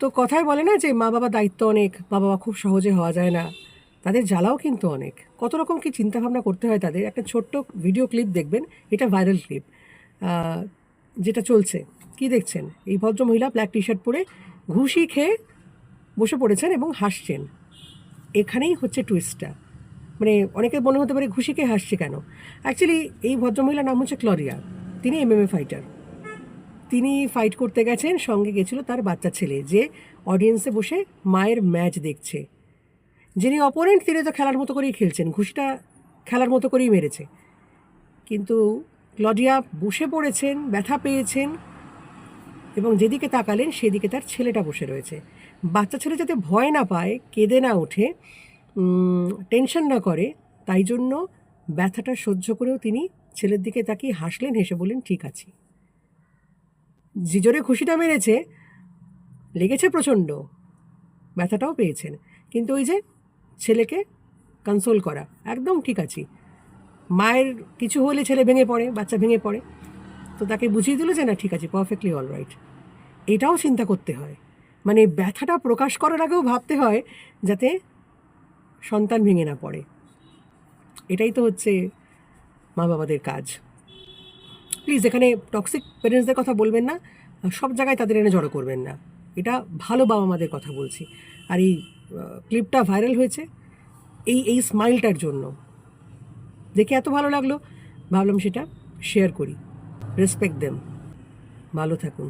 তো কথায় বলে না যে মা বাবা দায়িত্ব অনেক মা বাবা খুব সহজে হওয়া যায় না। তাদের জ্বালাও কিন্তু অনেক। কত রকম কি চিন্তাভাবনা করতে হয় তাদের? একটা ছোট্ট ভিডিও ক্লিপ দেখবেন, এটা ভাইরাল ক্লিপ। যেটা চলছে। কি দেখছেন? এই ভদ্রমহিলা ব্ল্যাক টি শার্ট পরে ঘুষি খেয়ে বসে পড়েছেন এবং হাসছেন। এখানেই হচ্ছে টুইস্টটা মানে অনেকের মনে হতে পারে ঘুষি খেয়ে হাসছে কেন? অ্যাকচুয়ালি এই ভদ্রমহিলার নাম হচ্ছে ক্লরিয়া। তিনি এমএমএ ফাইটার তিনি ফাইট করতে গেছেন, সঙ্গে গেছিল তার বাচ্চা ছেলে, যে অডিয়েন্সে বসে মায়ের ম্যাচ দেখছে। যিনি অপোনেন্ট তিনি তো খেলার মতো করেই খেলছেন, ঘুষিটা খেলার মতো করেই মেরেছে। কিন্তু ক্লডিয়া বসে পড়েছেন, ব্যথা পেয়েছেন এবং যেদিকে তাকালেন, সেদিকে তার ছেলেটা বসে রয়েছে। বাচ্চা ছেলে যাতে ভয় না পায়, কেঁদে না ওঠে টেনশন না করে, তাই জন্য ব্যথাটা সহ্য করেও তিনি ছেলের দিকে তাকিয়ে হাসলেন, হেসে বললেন, ঠিক আছে। যে জোরে খুশিটা মেরেছে, লেগেছে প্রচণ্ড। ব্যথাটাও পেয়েছেন। কিন্তু ওই যে ছেলেকে কনসোল করা, একদম ঠিক আছে। মায়ের কিছু হলে ছেলে ভেঙে পড়ে, বাচ্চা ভেঙে পড়ে, তো তাকে বুঝিয়ে দিল যে না, ঠিক আছে পারফেক্টলি অল রাইট এটাও চিন্তা করতে হয়। মানে ব্যথাটা প্রকাশ করার আগেও ভাবতে হয় যাতে সন্তান ভেঙে না পড়ে। এটাই তো হচ্ছে মা বাবাদের কাজ। প্লিজ এখানে টক্সিক প্যারেন্টসদের কথা বলবেন না, সব জায়গায় তাদের এনে জড়ো করবেন না। এটা ভালো বাবা মাদের কথা বলছি। আর এই ক্লিপটা ভাইরাল হয়েছে এই এই স্মাইলটার জন্য। দেখে এত ভালো লাগল। ভাবলাম সেটা শেয়ার করি। রেসপেক্ট দেম ভালো থাকুন।